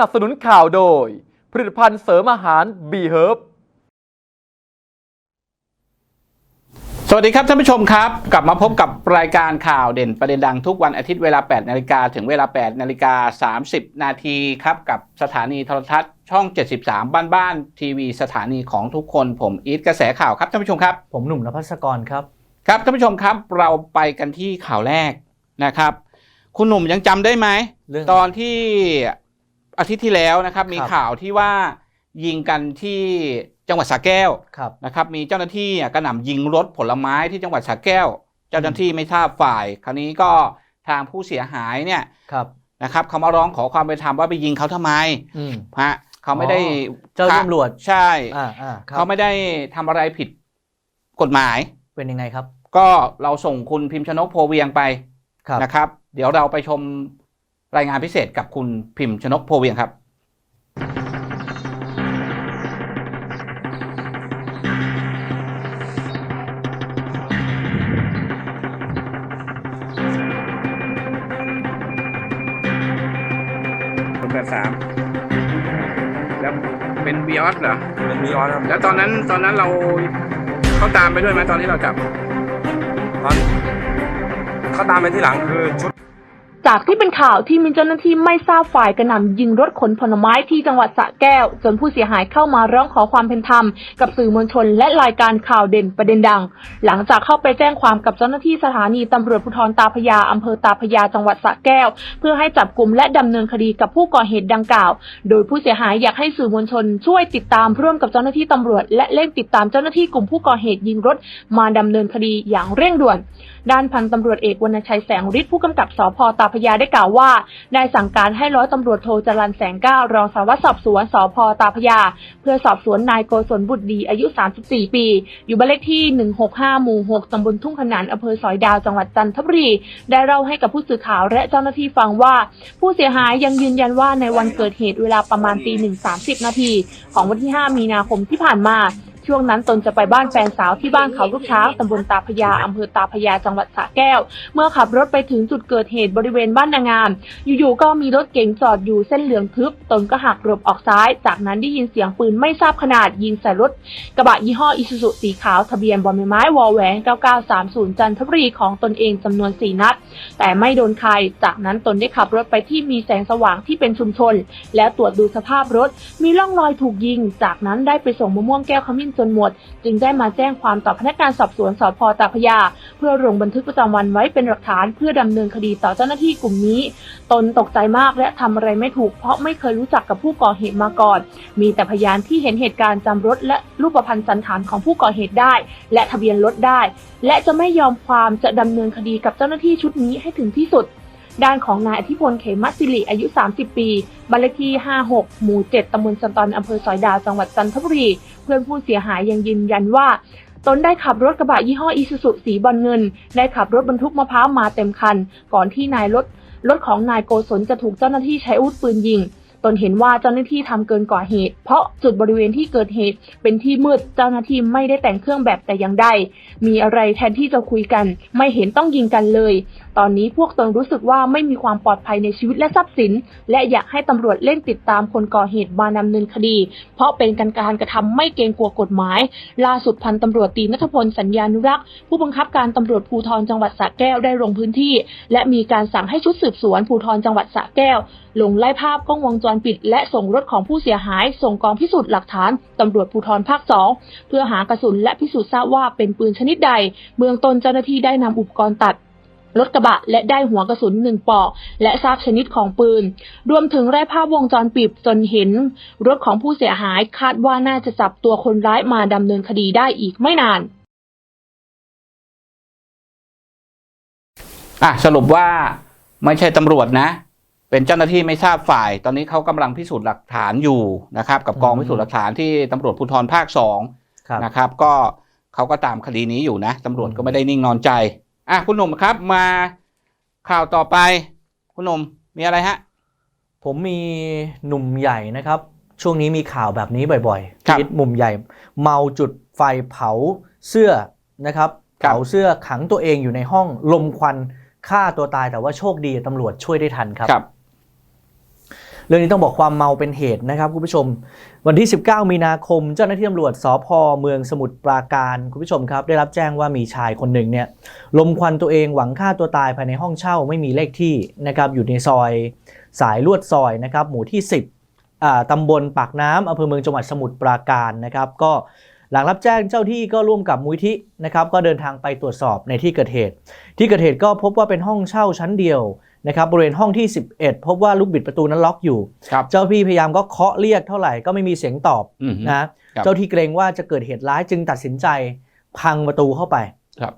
นับสนุนข่าวโดย ผลิตภัณฑ์เสริมอาหารบีเฮิร์บสวัสดีครับท่านผู้ชมครับ กลับมาพบกับรายการข่าวเด่นประเด็นดังทุกวันอาทิตย์เวลา 8 นาฬิกาถึงเวลา 8 นาฬิกา 30 นาทีครับ กับสถานีโทรทัศน์ช่อง 73 บ้านบ้านทีวีสถานีของทุกคนผมอีทกระแสข่าวครับท่านผู้ชมครับ ผมหนุ่มนภัสกรครับ ครับท่านผู้ชมครับเราไปกันที่ข่าวแรกนะครับ คุณหนุ่มยังจำได้ไหมเรื่อง ตอนที่ อาทิตย์ที่แล้วนะครับมีครับ ข่าวที่ว่ายิงกันที่จังหวัดสระแก้วครับ นะครับมีเจ้าหน้าที่อะกระหน่ำยิงรถผลไม้ที่จังหวัดสระแก้ว เจ้าหน้าที่ไม่ทราบฝ่าย คราวนี้ก็ทางผู้เสียหายเนี่ยครับ นะครับเขามาร้องขอความเป็นธรรมว่าไปยิงเขาทำไมอืม ฮะเขาไม่ได้อ๋อเจ้าตำรวจ ใช่อ่าอ่าครับเขาไม่ได้ทำอะไรผิดกฎหมาย เป็นยังไงครับก็เราส่งคุณพิมพ์ชนกโพเวียงไปครับ นะครับ เดี๋ยวเราไปชม รายงานพิเศษกับคุณพิมพ์ชนกโพเวียงครับคนแปดสามแล้วเป็นบีออสเหรอ เป็นวีออนครับแล้วตอนนั้นตอนนั้นเราเขาตามไปด้วยไหมตอนที่เราจับ ตอนเขาตามไปที่หลังคือชุด จากที่เป็นข่าวที่มีเจ้าหน้าที่ไม่ทราบฝ่ายกระหน่ำยิงรถขนผลไม้ที่จังหวัดสระแก้ว จนผู้เสียหายเข้ามาร้องขอความเป็นธรรม กับสื่อมวลชนและรายการข่าวเด่นประเด็นดัง หลังจากเข้าไปแจ้งความกับเจ้าหน้าที่สถานีตำรวจภูธรตาพยาอำเภอตาพยาจังหวัดสระแก้ว เพื่อให้จับกลุ่มและดำเนินคดีกับผู้ก่อเหตุดังกล่าว โดยผู้เสียหายอยากให้สื่อมวลชน ช่วยติดตามร่วมกับเจ้าหน้าที่ตำรวจ และเร่งติดตามเจ้าหน้าที่กลุ่มผู้ก่อเหตุยิงรถมาดำเนินคดีอย่างเร่งด่วน ด้านพันตำรวจเอกวรรณชัยแสงฤทธิ์ผู้กำกับสพตาพยาได้กล่าวว่าได้สั่งการให้ร้อยตำรวจโทจรันแสงก้าวรองสารวัตรสอบสวนสพตาพยา เพื่อสอบสวนนายโกศลบุตรดีอายุ 34 ปี อยู่บ้านเลขที่ 165 หมู่ 6 ตำบลทุ่งขนานอำเภอสอยดาวจังหวัดจันทบุรี ได้เล่าให้กับผู้สื่อข่าวและเจ้าหน้าที่ฟังว่า ผู้เสียหายยังยืนยันว่าในวันเกิดเหตุเวลาประมาณตีหนึ่งสามสิบนาทีของวันที่ 5 มีนาคมที่ผ่านมา ช่วงนั้นตนจะไปบ้านแฟนสาวที่บ้านเขาลูกช้างตำบลตาพยาอำเภอตาพยาจังหวัดสระแก้ว เมื่อขับรถไปถึงจุดเกิดเหตุบริเวณบ้านนางงาม อยู่ๆก็มีรถเก๋งจอดอยู่เส้นเหลืองทึบ ตนก็หักหลบออกซ้าย จากนั้นได้ยินเสียงปืนไม่ทราบขนาดยิงใส่รถ กระบะยี่ห้ออิซูซุสีขาวทะเบียนบอมไม้วอลแหวน9930 จันทบุรีของตนเองจำนวน4นัด แต่ไม่โดนใคร จากนั้นตนได้ขับรถไปที่มีแสงสว่างที่เป็นชุมชน แล้วตรวจดูสภาพรถ มีร่องรอยถูกยิง จากนั้นได้ไปส่งมะม่วงแก้วขมิ้นจนหมด จึงได้มาแจ้งความต่อพนักงานสอบสวนสพตาพระยา เพื่อลงบันทึกประจำวันไว้เป็นหลักฐานเพื่อดำเนินคดีต่อเจ้าหน้าที่กลุ่มนี้ ตนตกใจมากและทำอะไรไม่ถูก เพราะไม่เคยรู้จักกับผู้ก่อเหตุมาก่อน มีแต่พยานที่เห็นเหตุการณ์จำรถและรูปพรรณสันฐานของผู้ก่อเหตุได้ และทะเบียนรถได้ และจะไม่ยอมความจะดำเนินคดีกับเจ้าหน้าที่ชุดนี้ให้ถึงที่สุด ด้านของนายอธิพลเขมสิริอายุ 30 ปีบ้านเลขที่ 56 หมู่ 7 ตำบลสันตอนอำเภอสอยดาว จังหวัดจันทบุรี เพื่อนผู้เสียหายยังยืนยันว่า ตนได้ขับรถกระบะยี่ห้ออีซูซุสีบอลเงิน ได้ขับรถบรรทุกมะพร้าวมาเต็มคัน ก่อนที่นายรถรถของนายโกศลจะถูกเจ้าหน้าที่ใช้อาวุธปืนยิงตนเห็นว่าเจ้าหน้าที่ทำเกินกว่าเหตุ เพราะจุดบริเวณที่เกิดเหตุเป็นที่มืดเจ้าหน้าที่ไม่ได้แต่งเครื่องแบบแต่อย่างใด มีอะไรแทนที่จะคุยกัน ไม่เห็นต้องยิงกันเลย ตอนนี้พวกตนรู้สึกว่าไม่มีความปลอดภัยในชีวิตและทรัพย์สิน และอยากให้ตำรวจเร่งติดตามคนก่อเหตุมาดำเนินคดี เพราะเป็นการการกระทำไม่เกรงกลัวกฎหมาย ล่าสุดพันตำรวจตีนัทพลสัญญานุรักษ์ ผู้บังคับการตำรวจภูธรจังหวัดสระแก้วได้ลงพื้นที่ และมีการสั่งให้ชุดสืบสวนภูธรจังหวัดสระแก้ว ลงไล่ภาพกล้องวงจรปิด และส่งรถของผู้เสียหาย ส่งกองพิสูจน์หลักฐานตำรวจภูธรภาคสองเพื่อหากระสุนและพิสูจน์ทราบว่าเป็นปืนชนิดใด เบื้องต้นเจ้าหน้าที่ได้นำอุปกรณ์ตัด รถกระบะ และได้หัวกระสุนหนึ่งปลอก และทราบชนิดของปืน รวมถึงได้ภาพวงจรปิดจนเห็น รถของผู้เสียหายคาดว่าน่าจะจับตัวคนร้ายมาดำเนินคดีได้อีกไม่นานอะสรุปว่าไม่ใช่ตำรวจนะ เป็นเจ้าหน้าที่ไม่ทราบฝ่าย ตอนนี้เขากำลังพิสูจน์หลักฐานอยู่นะครับ กับกองอืมพิสูจน์หลักฐานที่ตำรวจภูธรภาคสองครับนะครับ ก็เขาก็ตามคดีนี้อยู่นะตำรวจก็ไม่ได้นิ่งนอนใจ อะคุณหนุ่มครับมาข่าวต่อไป คุณหนุ่มมีอะไรฮะ ผมมีหนุ่มใหญ่นะครับ ช่วงนี้มีข่าวแบบนี้บ่อยๆครับชีวิตหมุมใหญ่ เมาจุดไฟเผาเสื้อนะครับครับเผาเสื้อขังตัวเองอยู่ในห้องลมควันฆ่าตัวตายแต่ว่าโชคดีตำรวจช่วยได้ทันครับครับ เรื่องนี้ต้องบอกความเมาเป็นเหตุนะครับคุณผู้ชม วันที่ 19 มีนาคม เจ้าหน้าที่ตำรวจสพเมืองสมุทรปราการคุณผู้ชมครับ ได้รับแจ้งว่ามีชายคนหนึ่งเนี่ยลมควันตัวเองหวังฆ่าตัวตายภายในห้องเช่าไม่มีเลขที่นะครับอยู่ในซอยสายลวดซอยนะครับหมู่ที่ 10อ่าตำบลปากน้ำอำเภอเมืองจังหวัดสมุทรปราการนะครับก็หลังรับแจ้งเจ้าที่ก็ร่วมกับมูลที่นะครับก็เดินทางไปตรวจสอบในที่เกิดเหตุ ที่เกิดเหตุก็พบว่าเป็นห้องเช่าชั้นเดียว นะครับบริเวณห้องที่ 11 พบว่าลูกบิดประตูนั้นล็อกอยู่ ครับเจ้าพี่พยายามก็เคาะเรียกเท่าไหร่ก็ไม่มีเสียงตอบอืม นะครับเจ้าที่เกรงว่าจะเกิดเหตุร้ายจึงตัดสินใจ พังประตูเข้าไปครับ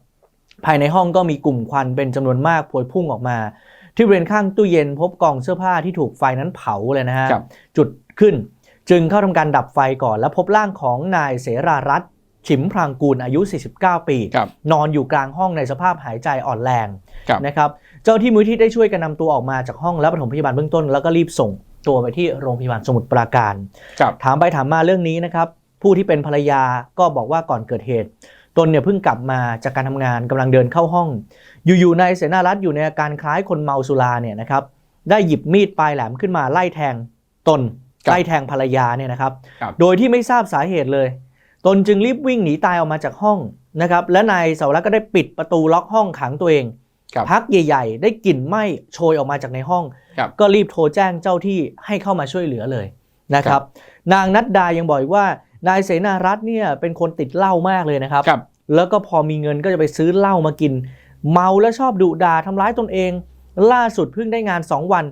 ภายในห้องก็มีกลุ่มควันเป็นจำนวนมากพวยพุ่งออกมา ที่บริเวณข้างตู้เย็นพบกองเสื้อผ้าที่ถูกไฟนั้นเผาเลยนะฮะ ครับ จุดขึ้นจึงเข้าทำการดับไฟก่อนแล้วพบร่างของนายเสรารัตน์ฉิมพรางกูลอายุ 49 ปี ครับ นอนอยู่กลางห้องในสภาพหายใจอ่อนแรงครับ นะครับ เจ้าที่มูลที่ได้ช่วยกันนำตัวออกมาจากห้องแล้วปฐมพยาบาลเบื้องต้น แล้วก็รีบส่งตัวไปที่โรงพยาบาลสมุทรปราการครับถามไปถามมาเรื่องนี้นะครับผู้ที่เป็นภรรยาก็บอกว่าก่อนเกิดเหตุ ตนเนี่ยเพิ่งกลับมาจากการทำงานกำลังเดินเข้าห้อง อยู่ๆนายเสนารัตน์อยู่ในอาการคล้ายคนเมาสุราเนี่ยนะครับได้หยิบมีดปลายแหลมขึ้นมาไล่แทงตนครับไล่แทงภรรยาเนี่ยนะครับครับ โดยที่ไม่ทราบสาเหตุเลย ตนจึงรีบวิ่งหนีตายออกมาจากห้องนะครับและนายเสาวรักษ์ก็ได้ปิดประตูล็อกห้องขังตัวเองครับ พักใหญ่ ๆ ได้กลิ่นไหม้โชยออกมาจากในห้องครับก็รีบโทรแจ้งเจ้าที่ให้เข้ามาช่วยเหลือเลยนะคครัรับบนางนัดดายังบอกอีกว่านายเสนารัตน์เนี่ยเป็นคนติดเหล้ามากเลยนะครับครับ แล้วก็พอมีเงินก็จะไปซื้อเหล้ามากิน เมาแล้วชอบดุด่าทำร้ายตนเอง ล่าสุดเพิ่งได้งาน2วัน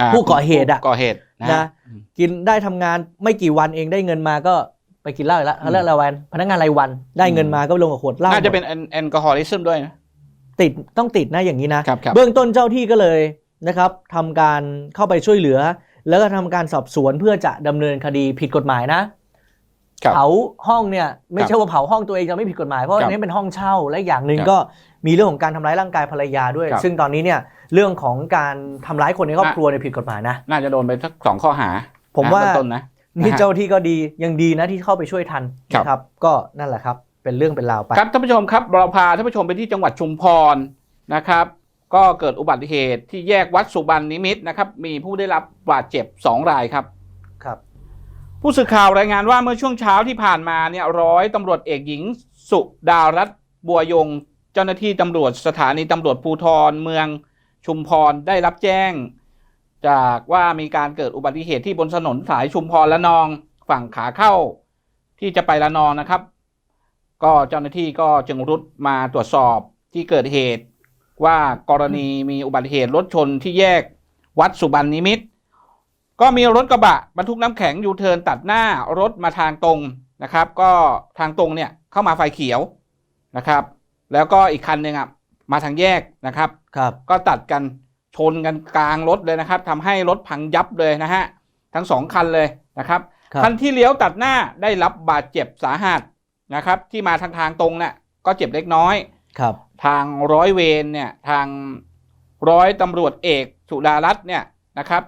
อ่าผู้ก่อเหตุอะผู้ก่อเหตุนะนะกินได้ทำงานไม่กี่วันเองได้เงินมาก็ไปกินเหล้าอีกแล้วเขาเรียกรายวัน พนักงานรายวันได้เงินมาก็ไปลงกับขวดเหล้าน่าจะเป็นแอลแอลกอฮอลิซึมด้วยนะ ติดต้องติดนะอย่างนี้นะ ครับครับ เบื้องต้นเจ้าที่ก็เลยนะครับทำการเข้าไปช่วยเหลือ แล้วก็ทำการสอบสวนเพื่อจะดำเนินคดีผิดกฎหมายนะ ครับ เผาห้องเนี่ยไม่ครับใช่ว่าเผาห้องตัวเองจะไม่ผิดกฎหมายเพราะครับอันนี้เป็นห้องเช่าและอย่างหนึ่งครับก็มีเรื่องของการทำร้ายร่างกายภรรยาด้วย ครับ ซึ่งตอนนี้เนี่ยเรื่องของการทำร้ายคนในครอบน่ะครัวเนี่ยผิดกฎหมายนะ น่าจะโดนไปสักสองข้อหาผมว่า นะเบื้องต้นนะ นี่นะฮะเจ้าที่ก็ดียังดีนะที่เข้าไปช่วยทันครับ นะครับ ก็นั่นแหละครับ เป็นเรื่องเป็นราวไปครับท่านผู้ชมครับเราพาท่านผู้ชมไปที่จังหวัดชุมพรนะครับ ก็เกิดอุบัติเหตุที่แยกวัดสุบรรณนิมิตรนะครับ มีผู้ได้รับบาดเจ็บสองรายครับครับ ผู้สื่อข่าวรายงานว่าเมื่อช่วงเช้าที่ผ่านมาเนี่ยร้อยตำรวจเอกหญิง สุดารัตน์บัวยง เจ้าหน้าที่ตำรวจสถานีตำรวจภูธรเมืองชุมพรได้รับแจ้ง จากว่ามีการเกิดอุบัติเหตุที่บนถนนสายชุมพรละนองฝั่งขาเข้า ที่จะไปละนองนะครับ ก็เจ้าหน้าที่ก็จึงรุดมาตรวจสอบที่เกิดเหตุ ว่ากรณีมีอุบัติเหตุรถชนที่แยกวัดสุบรรณนิมิตรก็มีรถกระบะบรรทุกน้ำแข็งยูเทิร์นตัดหน้ารถมาทางตรงนะครับ ก็ทางตรงเนี่ยเข้ามาไฟเขียวนะครับ แล้วก็อีกคันหนึ่งอะมาทางแยกนะครับครับ ก็ตัดกันชนกันกลางรถเลยนะครับทำให้รถพังยับเลยนะฮะทั้งสองคันเลยนะครับครับคันที่เลี้ยวตัดหน้าได้รับบาดเจ็บสาหัส นะครับ ที่มาทางทางตรงเนี่ยก็เจ็บเล็กน้อย ครับ ทางร้อยเวรเนี่ยทางร้อยตำรวจเอกสุดารัตน์เนี่ยนะครับ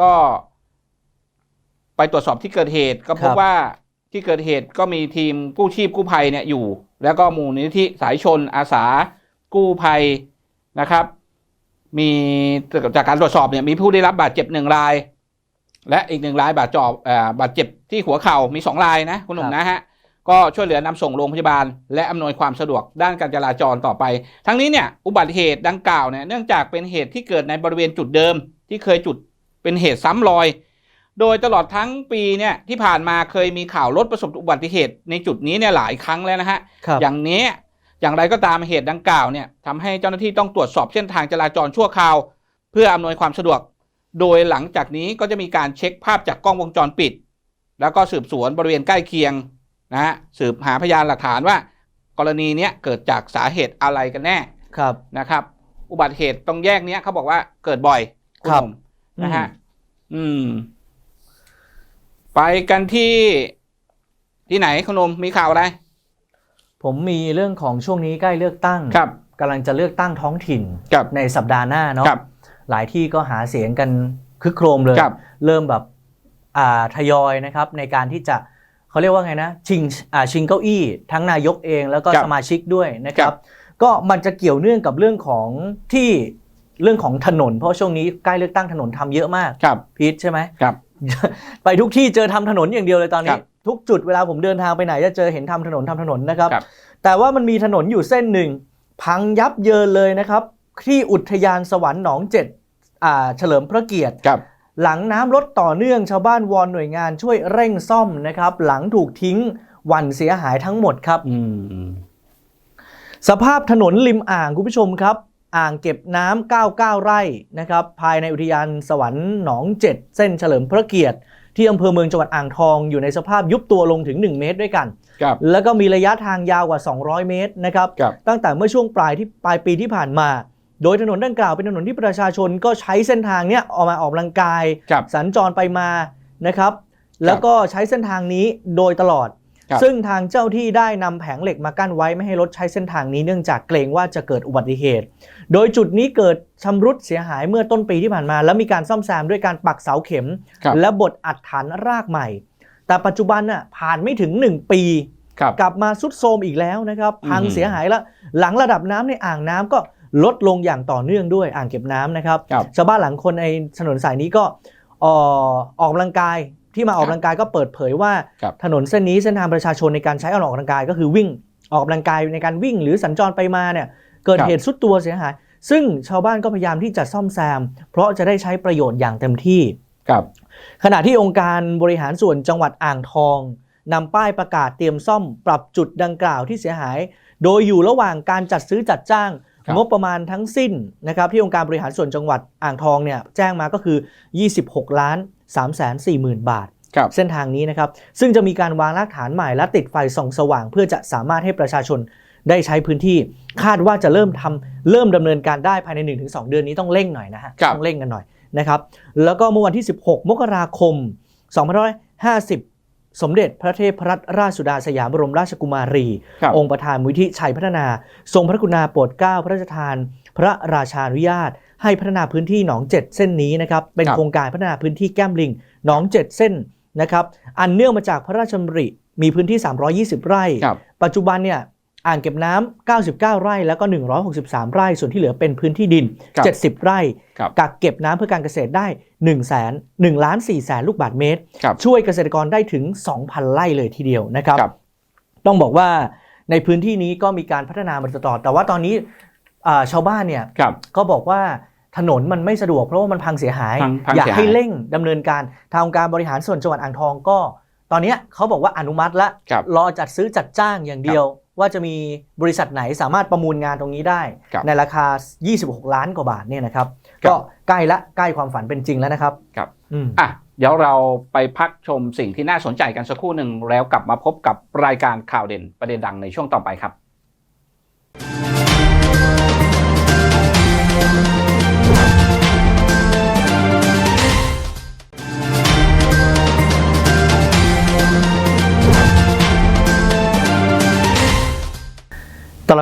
ก็ไปตรวจสอบที่เกิดเหตุก็พบครับ ว่าที่เกิดเหตุก็มีทีมกู้ชีพกู้ภัยเนี่ยอยู่ แล้วก็มูลนิธิสายชนอาสากู้ภัยนะครับ มีจากการตรวจสอบเนี่ยมีผู้ได้รับบาดเจ็บหนึ่งราย และอีกหนึ่งรายบาดเจอบเอ่อบาดเจ็บที่หัวเข่ามีสองรายนะคุณหนุ่มนะฮะ ก็ช่วยเหลือนำส่งโรงพยาบาล และอำนวยความสะดวกด้านการจราจรต่อไป ทั้งนี้เนี่ยอุบัติเหตุดังกล่าวเนี่ยเนื่องจากเป็นเหตุที่เกิดในบริเวณจุดเดิม ที่เคยจุดเป็นเหตุซ้ำรอย โดยตลอดทั้งปีเนี่ยที่ผ่านมาเคยมีข่าวรถประสบอุบัติเหตุในจุดนี้เนี่ยหลายครั้งแล้วนะฮะครับอย่างนี้อย่างไรก็ตามเหตุดังกล่าวเนี่ยทำให้เจ้าหน้าที่ต้องตรวจสอบเส้นทางจราจรชั่วคราว เพื่ออำนวยความสะดวก โดยหลังจากนี้ก็จะมีการเช็คภาพจากกล้องวงจรปิด แล้วก็สืบสวนบริเวณใกล้เคียง นะฮะสืบหาพยานหลักฐานว่า กรณีเนี้ยเกิดจากสาเหตุอะไรกันแน่ครับ นะครับ อุบัติเหตุตรงแยกเนี้ยเขาบอกว่าเกิดบ่อยณครับหนุ่มนะฮะอืม ไปกันที่ที่ไหนคุณหนมมีข่าวอะไร ผมมีเรื่องของช่วงนี้ใกล้เลือกตั้งครับกำลังจะเลือกตั้งท้องถิ่นครับในสัปดาห์หน้าเนาะครับหลายที่ก็หาเสียงกันคึกโครมเลยครับเริ่มแบบอ่าทยอยนะครับ ในการที่จะ เขาเรียกว่าไงนะชิงอ่าชิงเก้าอี้ ทั้งนายกเองแล้วก็ครับสมาชิกด้วยนะคครัรับ บ ก็มันจะเกี่ยวเนื่องกับเรื่องของที่เรื่องของถนน เพราะช่วงนี้ใกล้เลือกตั้งถนนทำเยอะมากครับ พีทใช่ไหม ครับ ไปทุกที่เจอทำถนนอย่างเดียวเลยตอนครันี้บทุกจุดเวลาผมเดินทางไปไหนจะเจอเห็นทำถนนทำถนนนะครับ ครับ แต่ว่ามันมีถนนอยู่เส้นหนึ่ง พังยับเยินเลยนะครับ ที่อุทยานสวรรค์หนองเจ็ดอ่าเฉลิมพระเกียรติ ครับ หลังน้ำลดต่อเนื่องชาวบ้านวอนหน่วยงานช่วยเร่งซ่อมนะครับ หลังถูกทิ้งหวันเสียหายทั้งหมดครับอืมสภาพถนนริมอ่างคุณผู้ชมครับ อ่างเก็บน้ำ99 ไร่นะครับ ภายในอุทยานสวรรค์หนองเจ็ดเส้นเฉลิมพระเกียรติ ที่อำเภอเมืองจังหวัดอ่างทองอยู่ในสภาพยุบตัวลงถึง 1 เมตรด้วยกันครับแล้วก็มีระยะทางยาวกว่า 200 เมตรนะครับครับ ตั้งแต่เมื่อช่วงปลายที่ปลายปีที่ผ่านมา โดยถนนดังกล่าวเป็นถนนที่ประชาชนก็ใช้เส้นทางเนี้ยออกมาออกกำลังกาย ครับสัญจรไปมานะครับ แล้วก็ใช้เส้นทางนี้โดยตลอด ครับ ซึ่งทางเจ้าที่ได้นำแผงเหล็กมากั้นไว้ไม่ให้รถใช้เส้นทางนี้เนื่องจากเกรงว่าจะเกิดอุบัติเหตุ โดยจุดนี้เกิดชำรุดเสียหายเมื่อต้นปีที่ผ่านมา แล้วมีการซ่อมแซมด้วยการปักเสาเข็ม ครับและบดอัดฐานรากใหม่ แต่ปัจจุบันน่ะผ่านไม่ถึง 1 ปี ครับ กลับมาสุดโทรมอีกแล้วนะครับ พังอืม เสียหายแล้วหลังระดับน้ำในอ่างน้ำก็ ลดลงอย่างต่อเนื่องด้วยอ่างเก็บน้ำนะครับ ครับ ชาวบ้านหลังคนในถนนสายนี้ก็เอ่อออกกำลังกายที่มาออกกำลังกายก็เปิดเผยว่า ครับ ถนนเส้นนี้เส้นทางประชาชนในการใช้ออกกำลังกายก็คือวิ่งออกกำลังกายในการวิ่งหรือสัญจรไปมาเนี่ยเกิดครับ เหตุสุดตัวเสียหาย ซึ่งชาวบ้านก็พยายามที่จะซ่อมแซม เพราะจะได้ใช้ประโยชน์อย่างเต็มที่ ครับ ขณะที่องค์การบริหารส่วนจังหวัดอ่างทองนำป้ายประกาศเตรียมซ่อมปรับจุดดังกล่าวที่เสียหาย โดยอยู่ระหว่างการจัดซื้อจัดจ้างครับ งบประมาณทั้งสิ้นนะครับที่องค์การบริหารส่วนจังหวัดอ่างทองเนี่ยแจ้งมาก็คือ 26 ล้าน3แสน4หมื่นบาทครับเส้นทางนี้นะครับซึ่งจะมีการวางรากฐานใหม่และติดไฟส่องสว่าง เพื่อจะสามารถให้ประชาชนได้ใช้พื้นที่คาดว่าจะเริ่มทำเริ่มดำเนินการได้ภายใน 1-2 เดือนนี้ต้องเร่งหน่อยนะฮะครับต้องเร่งกันหน่อยนะครับแล้วก็เมื่อวันที่ 16 มกราคม2550 สมเด็จพระเทพรัตนราชสุดาสยามบรมราชกุมารีครับองค์ประธานมูลที่ชัยพัฒนา ทรงพระกรุณาโปรดเกล้าพระราชทาน พระราชานุญาต ให้พัฒนาพื้นที่หนองเจ็ดเส้นนี้นะครับเป็นครับโครงการพัฒนาพื้นที่แก้มลิงหนองเจ็ดเส้นนะครับอันเนื่องมาจากพระราชดำริมีพื้นที่ 320 ไร่ครับปัจจุบันเนี่ย อ่างเก็บน้ำ99 ไร่ แล้วก็ 163 ไร่ ส่วนที่เหลือเป็นพื้นที่ดินครับ70 ไร่ครับกักเก็บน้ำเพื่อการเกษตรได้1แสน1ล้าน4แสนลูกบาศก์เมตรครับช่วยเกษตรกรได้ถึง 2,000 ไร่เลยทีเดียวนะครับครับต้องบอกว่าในพื้นที่นี้ก็มีการพัฒนามาโดยตลอด แต่ว่าตอนนี้อ่าชาวบ้านเนี่ยครับก็บอกว่าถนนมันไม่สะดวกเพราะว่ามันพังเสียหายพังพังอยากเสียหายให้เร่งดำเนินการทางองค์การบริหารส่วนจังหวัดอ่างทองก็ ตอนเนี้ยเขาบอกว่าอนุมัติแล้วครับรอจัดซื้อจัดจ้างอย่างเดียว ว่าจะมีบริษัทไหนสามารถประมูลงานตรงนี้ได้ครับในราคา 26 ล้านกว่าบาทเนี่ยนะครับครับ ก็ใกล้ละใกล้ความฝันเป็นจริงแล้วนะครับครับอืมอะเดี๋ยวเราไปพักชมสิ่งที่น่าสนใจกันสักครู่หนึ่งแล้วกลับมาพบกับรายการข่าวเด่นประเด็นดังในช่วงต่อไปครับ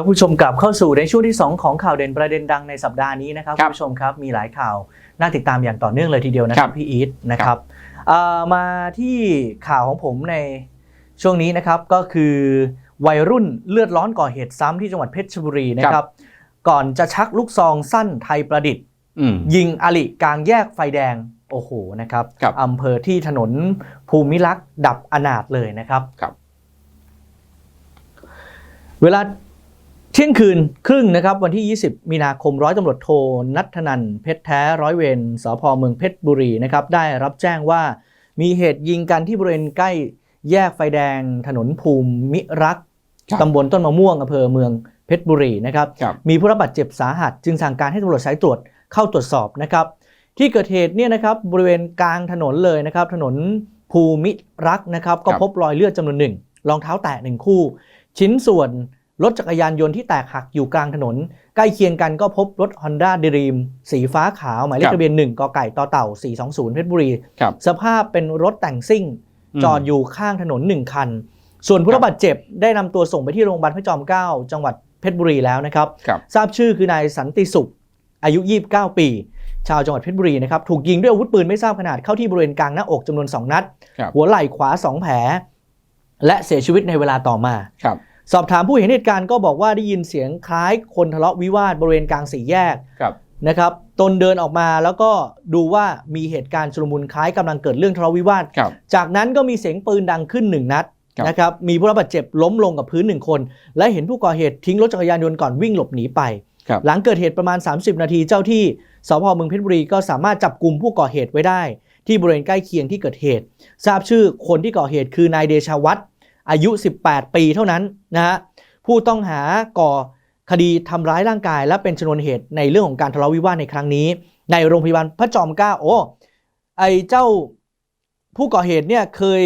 ผู้ชมกลับเข้าสู่ในช่วงที่ 2 ของข่าวเด่นประเด็นดังในสัปดาห์นี้นะครับครัคุบณผู้ชมครับมีหลายข่าวน่าติดตามอย่างต่อเนื่องเลยทีเดียวนะคครัรับบพี่อีทนะครับเอ่อมาที่ข่าวของผมในช่วงนี้นะครับก็คือวัยรุ่นเลือดร้อนก่อเหตุซ้ำที่จังหวัดเพชรบุรีนะครับ ก่อนจะชักลูกซองสั้นไทยประดิษฐ์อืมยิงอลิกลางแยกไฟแดงโอ้โหนะครับครับอำเภอที่ถนนภูมิลักษ์ดับอนาถเลยนะครับครับเวลา เที่ยงคืนครึ่งนะครับวันที่ 20 มีนาคมร้อยตำรวจโทนัทธนันเพชรแท้ร้อยเวรสพเมืองเพชรบุรีนะครับได้รับแจ้งว่ามีเหตุยิงกันที่บริเวณใกล้แยกไฟแดงถนนภูมิรักษ์ครับตำบลต้นมะม่วงอำเภอเมืองเพชรบุรีนะครับครับมีผู้รับบาดเจ็บสาหัส จึงสั่งการให้ตำรวจสายตรวจเข้าตรวจสอบนะครับ ที่เกิดเหตุเนี่ยนะครับบริเวณกลางถนนเลยนะครับ ถนนภูมิรักษ์นะครับ ก็ครับพบรอยเลือดจำนวนหนึ่งรองเท้าแตะหนึ่งคู่ ชิ้นส่วน รถจักรยานยนต์ที่แตกหักอยู่กลางถนน ใกล้เคียงกันก็พบรถ Honda Dream สีฟ้าขาว หมายเลคขรับทะเบียน 1กไก่ต่อเต่า 420 เพชรบุรีครับสภาพเป็นรถแต่งซิ่งอืมจอดอยู่ข้างถนน 1 คัน ส่วนผู้รับบาดเจ็บได้นำตัวส่งไปที่โรงพยาบาลพระจอมเกล้าจังหวัดเพชรบุรีแล้วนะครับครับทราบชื่อคือนายสันติสุข อายุ 29 ปี ชาวจังหวัดเพชรบุรีนะครับถูกยิงด้วยอาวุธปืนไม่ทราบขนาดเข้าที่บริเวณกลางหน้าอกจำนวน 2 นัดครับหัวไหล่ขวา 2 แผลและเสียชีวิตในเวลาต่อมาครับ สอบถามผู้เห็นเหตุการณ์ก็บอกว่าได้ยินเสียงคล้ายคนทะเลาะวิวาทบริเวณกลางสี่แยกครับนะครับตนเดินออกมาแล้วก็ดูว่ามีเหตุการณ์ชุลมุนคล้ายกำลังเกิดเรื่องทะเลาะวิวาท ครับ จากนั้นก็มีเสียงปืนดังขึ้นหนึ่งนัดครับนะครับมีผู้รับบาดเจ็บล้มลงกับพื้นหนึ่งคน และเห็นผู้ก่อเหตุทิ้งรถจักรยานยนต์ก่อนวิ่งหลบหนีไป ครับ หลังเกิดเหตุประมาณ 30 นาทีเจ้าที่สพเมืองเพชรบุรีก็สามารถจับกลุ่มผู้ก่อเหตุไว้ได้ ที่บริเวณใกล้เคียงที่เกิดเหตุ ทราบชื่อคนที่ก่อเหตุคือนายเดชาวัฒน์ อายุ 18 ปีเท่านั้นนะฮะผู้ต้องหาก่อคดีทำร้ายร่างกาย และเป็นชนวนเหตุในเรื่องของการทะเลาะวิวาทในครั้งนี้ ในโรงพยาบาลพระจอมเกล้าโอ้ไอเจ้าผู้ก่อเหตุเนี่ยเคย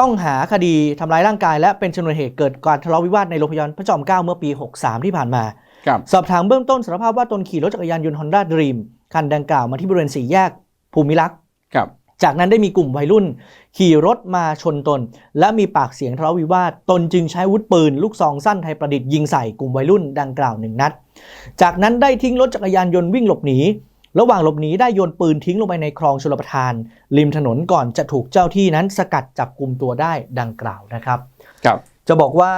ต้องหาคดีทำร้ายร่างกาย และเป็นชนวนเหตุเกิดการทะเลาะวิวาทในโรงพยาบาลพระจอมเกล้าเมื่อปี 63 ที่ผ่านมาครับสอบถามเบื้องต้นสารภาพว่าตนขี่รถจักรยานยนต์ Honda Dream คันดังกล่าวมาที่บริเวณสี่แยกภูมิรักษ์ครับ จากนั้นได้มีกลุ่มวัยรุ่น ขี่รถมาชนตน และมีปากเสียงทะเลาะวิวาทตนจึงใช้อาวุธปืน ลูกซองสั้นไทยประดิษฐ์ยิงใส่กลุ่มวัยรุ่นดังกล่าวหนึ่งนัด จากนั้นได้ทิ้งรถจักรยานยนต์วิ่งหลบหนี ระหว่างหลบหนีได้โยนปืนทิ้งลงไปในคลองชลประทาน ริมถนนก่อนจะถูกเจ้าที่นั้นสกัดจับกลุ่มตัวได้ดังกล่าวนะครับ ครับจะบอกว่า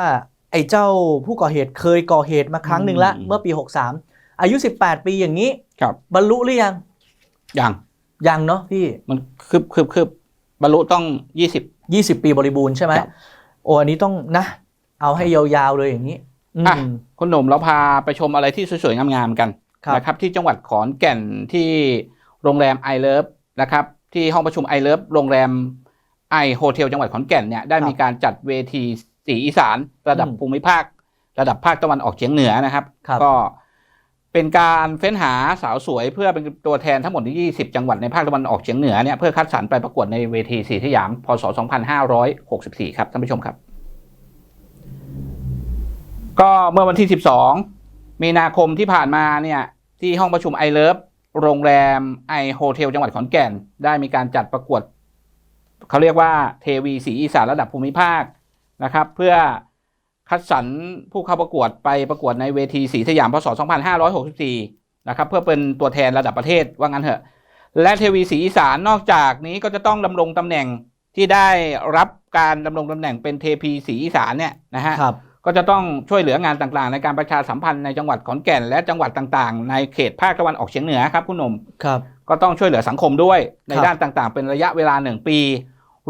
ไอ้เจ้าผู้ก่อเหตุเคยก่อเหตุมาครั้งหนึ่งแล้วอืมเมื่อปี 63 อายุ 18 ปีอย่างนี้ ครับบรรลุหรือยัง ยัง ยังเนาะพี่มันคืบคืบคืบบรรลุต้องยี่สิบ20ปีบริบูรณ์ใช่ไหมครับโอ้อันนี้ต้องนะ เอาให้ยาวๆเลยอย่างนี้อืมอะคุณหนุ่มเราพาไปชมอะไรที่สวยๆงามๆกันครับนะครับ ที่จังหวัดขอนแก่นที่โรงแรมไอเลิฟนะครับ ที่ห้องประชุมไอเลิฟโรงแรมไอโฮเทลจังหวัดขอนแก่นเนี่ยได้มีการจัดเวทีสีอีสาน ระดับภูมิภาค ระดับภาคตะวันออกเฉียงเหนือนะครับครับก็ เป็นการเฟ้นหาสาวสวยเพื่อเป็นตัวแทนทั้งหมดที่20 จังหวัดในภาคตะวันออกเฉียงเหนือเนี่ยเพื่อคัดสรรไปประกวดในเวทีสีสยาม พศ 2564 ครับท่านผู้ชมครับ ก็เมื่อวันที่ 12 มีนาคมที่ผ่านมาเนี่ยที่ห้องประชุมไอเลิฟโรงแรมไอโฮเทลจังหวัดขอนแก่น ได้มีการจัดประกวด เขาเรียกว่าเทวีสีอีสานระดับภูมิภาคนะครับ เพื่อ คัดสรรผู้เข้าประกวดไปประกวดในเวทีสีสยามพศ 2564 นะครับ เพื่อเป็นตัวแทนระดับประเทศว่างั้นเถอะ และเทวีสีอีสานนอกจากนี้ก็จะต้องดำรงตำแหน่งที่ได้รับการดำรงตำแหน่งเป็นเทพีสีอีสานเนี่ยนะฮะครับก็จะต้องช่วยเหลืองานต่างๆ ในการประชาสัมพันธ์ในจังหวัดขอนแก่น และจังหวัดต่างๆ ในเขตภาคตะวันออกเฉียงเหนือครับคุณหนุ่มครับก็ต้องช่วยเหลือสังคมด้วยในครับด้านต่างๆ เป็นระยะเวลาหนึ่งปี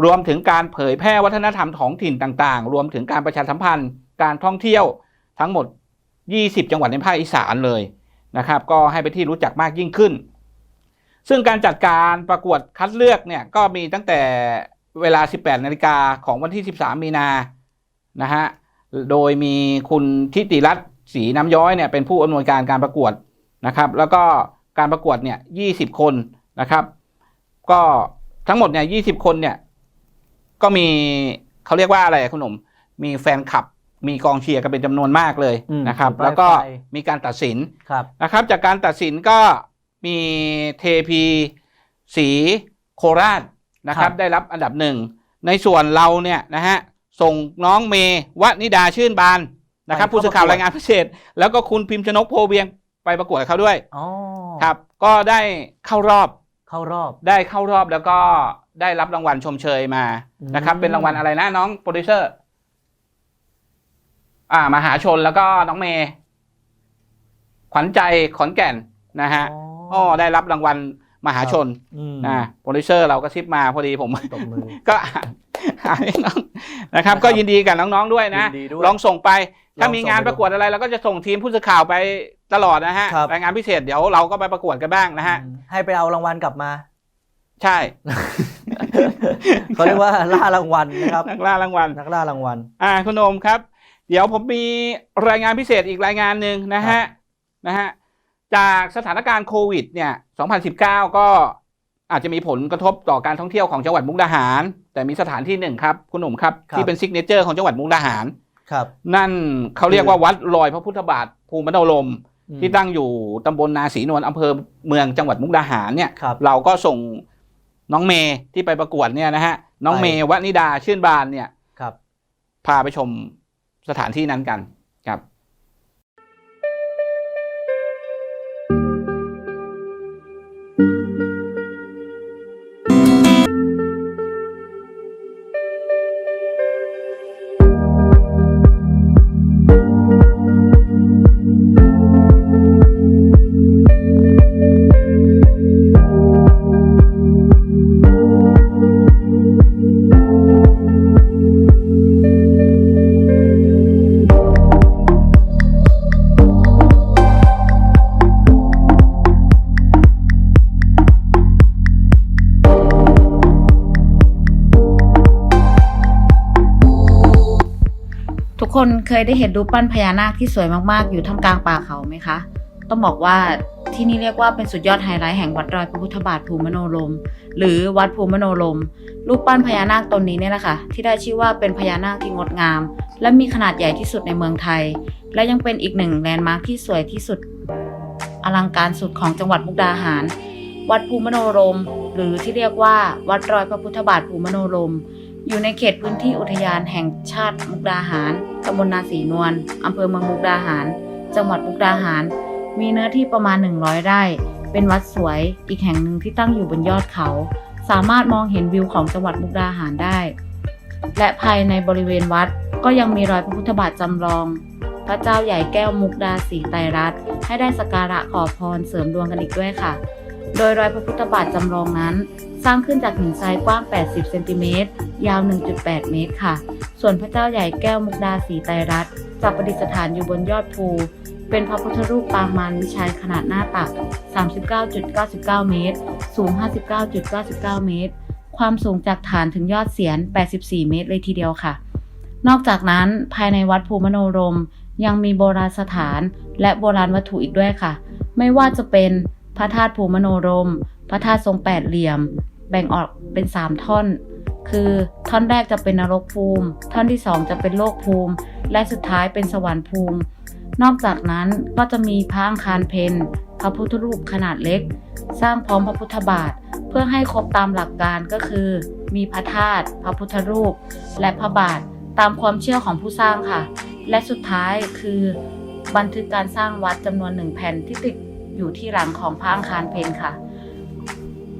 รวมถึงการเผยแพร่วัฒนธรรมท้องถิ่นต่างๆ รวมถึงการประชาสัมพันธ์ การท่องเที่ยวทั้งหมด 20 จังหวัดในภาคอีสานเลยนะครับ ก็ให้ไปที่รู้จักมากยิ่งขึ้น ซึ่งการจัดการประกวดคัดเลือกเนี่ยก็มีตั้งแต่เวลา 18 นาฬิกาของวันที่ 13 มีนานะฮะ โดยมีคุณทิติรัตน์ศรีน้ำย้อยเนี่ยเป็นผู้อำนวยการการประกวดนะครับ แล้วก็การประกวดเนี่ย 20 คนนะครับ ก็ทั้งหมดเนี่ย 20 คนเนี่ย ก็มีเขาเรียกว่าอะไรคุณหนุ่ม มีแฟนคลับ มีกองเชียร์กันเป็นจำนวนมากเลยอืมนะครับถือป้ายแล้วก็ไฟมีการตัดสินครับ นะครับ จากการตัดสินก็มีเทพีสีโคราชนะครับครับได้รับอันดับหนึ่ง ในส่วนเราเนี่ยนะฮะส่งน้องเมย์วนิดาชื่นบานนะครับ ผู้สื่อข่าวรายงานพิเศษ แล้วก็คุณพิมพ์ชนกโพเวียงไปประกวดกับเขาด้วยอ๋อครับ ก็ได้เข้ารอบ เข้ารอบ ได้เข้ารอบแล้วก็ได้รับรางวัลชมเชยมาอืม นะครับ เป็นรางวัลอะไรนะน้องโปรดิวเซอร์ อ่ามหาชนแล้วก็น้องเมย์ขวัญใจขอนแก่นนะฮะอ๋อได้รับรางวัลมหาชนอืมนะโปรดิวเซอร์เราก็ซิปมาพอดีผมตบมือก็อ่านอ่านให้น้องนะครับนะครับ ก็ยินดีกับน้องๆด้วยนะยินดีด้วยลองส่งไปถ้าลองส่งมีงานไปดูประกวดอะไรเราก็จะส่งทีมผู้สื่อข่าวไปตลอดนะฮะครับรายงานพิเศษเดี๋ยวเราก็ไปประกวดกันบ้างนะฮะอืมให้ไปเอารางวัลกลับมา ใช่เขาเรียกว่าล่ารางวัลนะครับนักล่ารางวัลนักล่ารางวัล อ่าคุณโอมครับ เดี๋ยวผมมีรายงานพิเศษอีกรายงานหนึ่งนะฮะนะฮะจากสถานการณ์โควิดเนี่ย2019 ก็อาจจะมีผลกระทบต่อการท่องเที่ยวของจังหวัดมุกดาหาร แต่มีสถานที่หนึ่งครับ คุณหนุ่มครับครับที่เป็นซิกเนเจอร์ของจังหวัดมุกดาหารครับ นั่นเขาเรียกว่าวัดลอยพระพุทธบาทภูมิมโนลมอืมที่ตั้งอยู่ตำบลนาศรีนวลอำเภอเมืองจังหวัดมุกดาหารเนี่ยครับเราก็ส่งน้องเมย์ที่ไปประกวดเนี่ยนะฮะน้องไปเมย์วนิดาชื่นบานเนี่ยครับพาไปชม สถานที่นั้นกันครับ คนเคยได้เห็นรูปปั้นพญานาคที่สวยมากๆ อยู่ท่ามกลางป่าเขาไหมคะ ต้องบอกว่าที่นี่เรียกว่าเป็นสุดยอดไฮไลท์แห่งวัดดอยพระพุทธบาทภูมิโนรมหรือวัดภูมิโนรมรูปปั้นพญานาคตนนี้เนี่ยแหละค่ะที่ได้ชื่อว่าเป็นพญานาคที่งดงาม และมีขนาดใหญ่ที่สุดในเมืองไทย และยังเป็นอีกหนึ่งแลนด์มาร์คที่สวยที่สุด อลังการสุดของจังหวัดมุกดาหาร วัดภูมิโนรมหรือที่เรียกว่าวัดรอยพระพุทธบาทภูมิโนรม อยู่ในเขตพื้นที่อุทยานแห่งชาติมุกดาหารตำบลนาสีนวลอำเภอเมืองมุกดาหาร จังหวัดมุกดาหาร มีเนื้อที่ประมาณ 100 ไร่ เป็นวัดสวยอีกแห่งหนึ่งที่ตั้งอยู่บนยอดเขา สามารถมองเห็นวิวของจังหวัดมุกดาหารได้ และภายในบริเวณวัดก็ยังมีรอยพระพุทธบาทจำลอง พระเจ้าใหญ่แก้วมุกดาสีไตรรัตน์ให้ได้สักการะขอพรเสริมดวงกันอีกด้วยค่ะ โดยรอยพระพุทธบาทจำลองนั้น สร้างขึ้นจากหินทรายกว้าง 80 เซนติเมตร ยาว 1.8 เมตรค่ะ ส่วนพระเจ้าใหญ่แก้วมุกดาสีไตรรัตน์จะประดิษฐานอยู่บนยอดภู เป็นพระพุทธรูปปางมารวิชัยขนาดหน้าตัก 39.99 เมตร สูง 59.99 เมตร ความสูงจากฐานถึงยอดเสียน 84 เมตรเลยทีเดียวค่ะ นอกจากนั้นภายในวัดภูมโนรมยังมีโบราณสถานและโบราณวัตถุอีกด้วยค่ะ ไม่ว่าจะเป็น พระธาตุภูมโนรม พระธาตุทรงแปดเหลี่ยม แบ่งออกเป็น 3 ท่อน คือท่อนแรกจะเป็นนรกภูมิ ท่อนที่ 2 จะเป็นโลกภูมิ และสุดท้ายเป็นสวรรค์ภูมิ นอกจากนั้นก็จะมีพระอังคารเพนพระพุทธรูปขนาดเล็ก สร้างพร้อมพระพุทธบาท เพื่อให้ครบตามหลักการก็คือ มีพระธาตุพระพุทธรูป และพระบาทตามความเชื่อของผู้สร้างค่ะ และสุดท้ายคือ บันทึกการสร้างวัดจำนวนหนึ่งแผ่นที่ติด อยู่ที่หลังของพระอังคารเพนค่ะ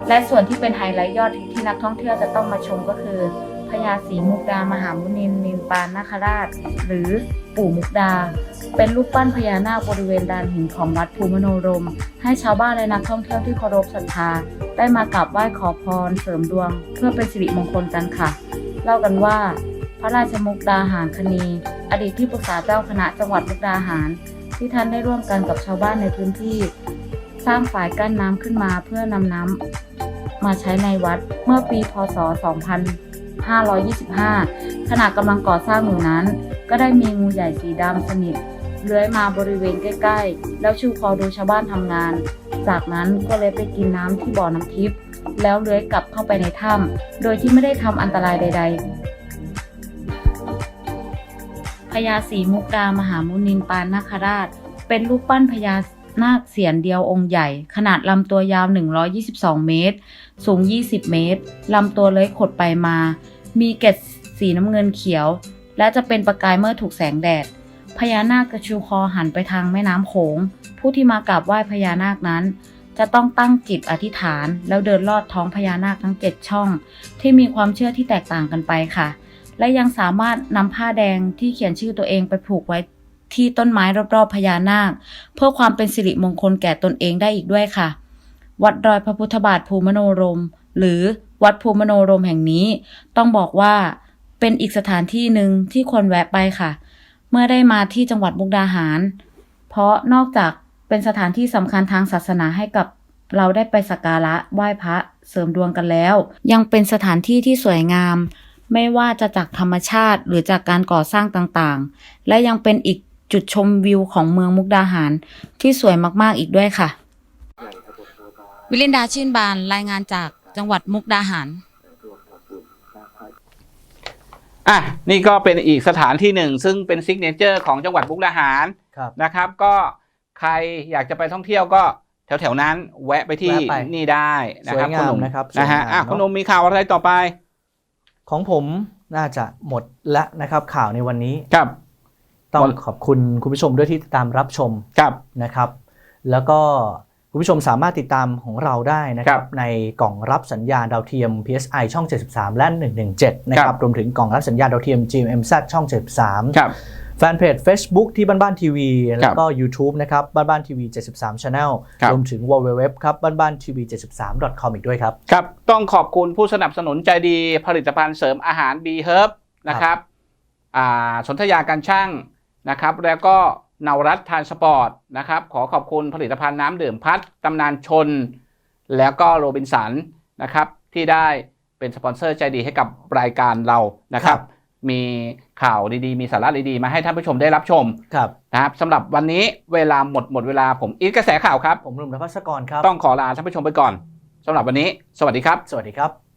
และส่วนที่เป็นไฮไลท์ยอดที่นักท่องเที่ยวจะต้องมาชมก็คือพญาศรีมุกดามหามุนินนินปานนาคราช หรือปู่มุกดา เป็นรูปปั้นพญานาคบริเวณลานหินของวัดภูมโนรม ให้ชาวบ้านและนักท่องเที่ยวที่เคารพศรัทธา ได้มากราบไหว้ขอพรเสริมดวง เพื่อเป็นสิริมงคลกันค่ะ เล่ากันว่า พระราชมุกดาหารคณี อดีตที่ปรึกษาเจ้าคณะจังหวัดมุกดาหาร ที่ท่านได้ร่วมกันกับชาวบ้านในพื้นที่ สร้างฝายกั้นน้ำขึ้นมาเพื่อนำน้ำมาใช้ในวัดเมื่อปีพศ 2525 ขณะกำลังก่อสร้างอยู่นั้น ก็ได้มีงูใหญ่สีดำสนิทเลื้อยมาบริเวณใกล้ ๆ แล้วชูคอดูชาวบ้านทำงาน จากนั้นก็เลยไปกินน้ำที่บ่อน้ำทิพย์แล้วเลื้อยกลับเข้าไปในถ้ำโดยที่ไม่ได้ทำอันตรายใด ๆ ญาศรีมุกดามหามุนินปานนาคราช เป็นรูปปั้นพญานาคเสียนเดียวองค์ใหญ่ ขนาดลำตัวยาว 122 เมตร สูง 20 เมตร ลำตัวเลื้อยขดไปมา มีเกล็ดสีน้ำเงินเขียว และจะเป็นประกายเมื่อถูกแสงแดด พญานาคกระชูคอหันไปทางแม่น้ำโขง ผู้ที่มากราบไหว้พญานาคนั้น จะต้องตั้งจิตอธิษฐาน แล้วเดินลอดท้องพญานาคทั้ง7ช่อง ที่มีความเชื่อที่แตกต่างกันไปค่ะ และยังสามารถนำผ้าแดงที่เขียนชื่อตัวเองไปผูกไว้ที่ต้นไม้รอบๆพญานาค เพื่อความเป็นสิริมงคลแก่ตนเองได้อีกด้วยค่ะ วัดดอยพระพุทธบาทภูมโนรม หรือวัดภูมโนรมแห่งนี้ ต้องบอกว่าเป็นอีกสถานที่หนึ่งที่ควรแวะไปค่ะ เมื่อได้มาที่จังหวัดมุกดาหาร เพราะนอกจากเป็นสถานที่สำคัญทางศาสนาให้กับเราได้ไปสักการะไหว้พระเสริมดวงกันแล้ว ยังเป็นสถานที่ที่สวยงาม ไม่ว่าจะจากธรรมชาติหรือจากการก่อสร้างต่างๆ และยังเป็นอีกจุดชมวิวของเมืองมุกดาหาร ที่สวยมากๆอีกด้วยค่ะ วิลินดาชื่นบานรายงานจากจังหวัดมุกดาหาร อะนี่ก็เป็นอีกสถานที่หนึ่ง ซึ่งเป็นซิกเนเจอร์ของจังหวัดมุกดาหารครับ นะครับ ก็ใครอยากจะไปท่องเที่ยวก็แถวๆนั้น แวะไปที่แวะไปนี่ได้นะครับสวยงามณหนุ่นะครับนะฮะสวยงามอะเนอะ คุณหนุ่มมีข่าวอะไรต่อไป ของผมน่าจะหมดละนะครับ ข่าวในวันนี้ครับ ต้องหมดขอบคุณคุณผู้ชมด้วยที่ติดตามรับชมครับนะครับ แล้วก็คุณผู้ชมสามารถติดตามของเราได้นะคครัรับบในกล่องรับสัญญาณดาวเทียม PSI ช่อง 73 และ 117 นะครับ รวมถึงกล่องรับสัญญาณดาวเทียม GMMZ ช่อง 73 ครับ แฟนเพจ Facebook ที่บ้านบ้านทีวี แล้วก็ YouTube นะครับบ้านบ้านทีวี 73 Channel ครับรวมถึง www ครับบ้านบ้านทีวี 73 com อีกด้วยครับ ครับ ต้องขอบคุณผู้สนับสนุนใจดีผลิตภัณฑ์เสริมอาหาร B Herb นะครับอ่าสนธยาการช่างนะครับ แล้วก็นวรัตทานสปอร์ตนะครับขอขอบคุณผลิตภัณฑ์น้ำดื่มพัดตำนานชน แล้วก็โรบินสันนะครับที่ได้เป็นสปอนเซอร์ใจดีให้กับรายการเรานะครับครับ มีข่าวดีๆ มีสาระดีๆ มาให้ท่านผู้ชมได้รับชมครับนะครับสำหรับวันนี้เวลาหมดหมดเวลาผมอีทกระแสข่าวครับ ผมหนุ่มนภัสกรครับ ต้องขอลาท่านผู้ชมไปก่อนสำหรับวันนี้ สวัสดีครับ สวัสดีครับ